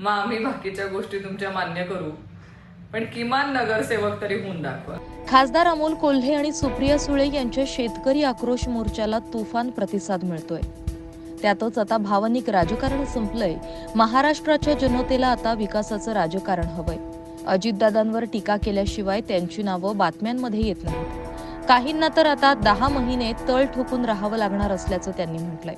मग आम्ही बाकीच्या गोष्टी तुमच्या मान्य करू. पण किमान नगरसेवक तरी होऊन दाखवा. खासदार अमोल कोल्हे आणि सुप्रिया सुळे यांच्या शेतकरी आक्रोश मोर्चाला तुफान प्रतिसाद मिळतोय. त्यातच आता भावनिक राजकारण संपलंय. महाराष्ट्राच्या जनतेला आता विकासाचं राजकारण हवंय. अजितदादांवर टीका केल्याशिवाय त्यांची नावं बातम्यांमध्ये येत नाहीत. काहींना तर आता दहा महिने तळ ठोकून राहावं लागणार असल्याचं त्यांनी म्हटलंय.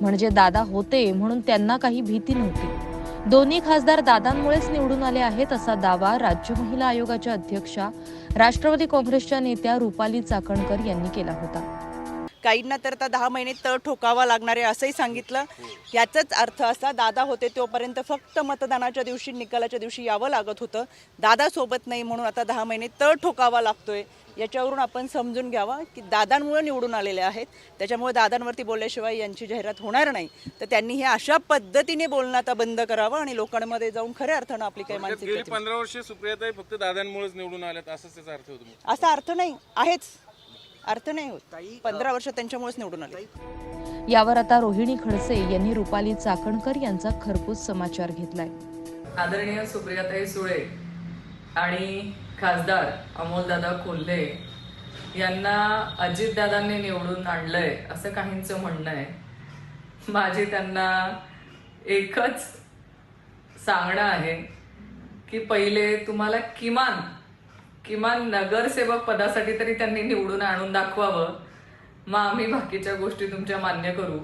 म्हणजे दादा होते म्हणून त्यांना काही भीती नव्हती. दोन्ही खासदार दादांमुळेच निवडून आले आहेत असा दावा राज्य महिला आयोगाच्या अध्यक्षा राष्ट्रवादी काँग्रेसच्या नेत्या रुपाली चाकणकर यांनी केला होता. काहींना तर आता दहा महिने तळ ठोकावा लागणार आहे असंही सांगितलं. याचाच अर्थ असा दादा होते तोपर्यंत फक्त मतदानाच्या दिवशी निकालाच्या दिवशी यावं लागत होतं. दादा सोबत नाही म्हणून आता दहा महिने तळ ठोकावा लागतोय. याच्यावरून आपण समजून घ्यावा की दादांमुळे निवडून आलेले आहेत. त्याच्यामुळे दादांवरती बोलल्याशिवाय यांची जाहिरात होणार नाही. तर त्यांनी हे अशा पद्धतीने बोलणं आता बंद करावं आणि लोकांमध्ये जाऊन खऱ्या अर्थानं आपली काही गेली मानसिकता पंधरा वर्ष सुप्रियाताई फक्त दादांमुळेच निवडून आल्यात असंच त्याचा अर्थ होतो. असा अर्थ नाही आहेच. अर्थ नाही होत. पंधरा वर्ष त्यांच्यामुळेच निवडून आले. यावर आता रोहिणी खडसे यांनी रुपाली चाकणकर यांचा खरपूस समाचार घेतलाय. आदरणीय सुप्रियाताई सुळे आणि खासदार अमोलदादा कोल्हे यांना अजितदादांनी निवडून आणलंय असं काहींचं म्हणणं आहे. माझी त्यांना एकच सांगणं आहे की पहिले तुम्हाला किमान किमान नगरसेवक पदासाठी तरी त्यांनी निवडून आणून दाखवावं. मग आम्ही बाकीच्या गोष्टी तुमच्या मान्य करू.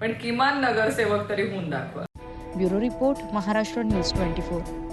पण किमान नगरसेवक तरी होऊन दाखवा. Bureau report Maharashtra news twenty four.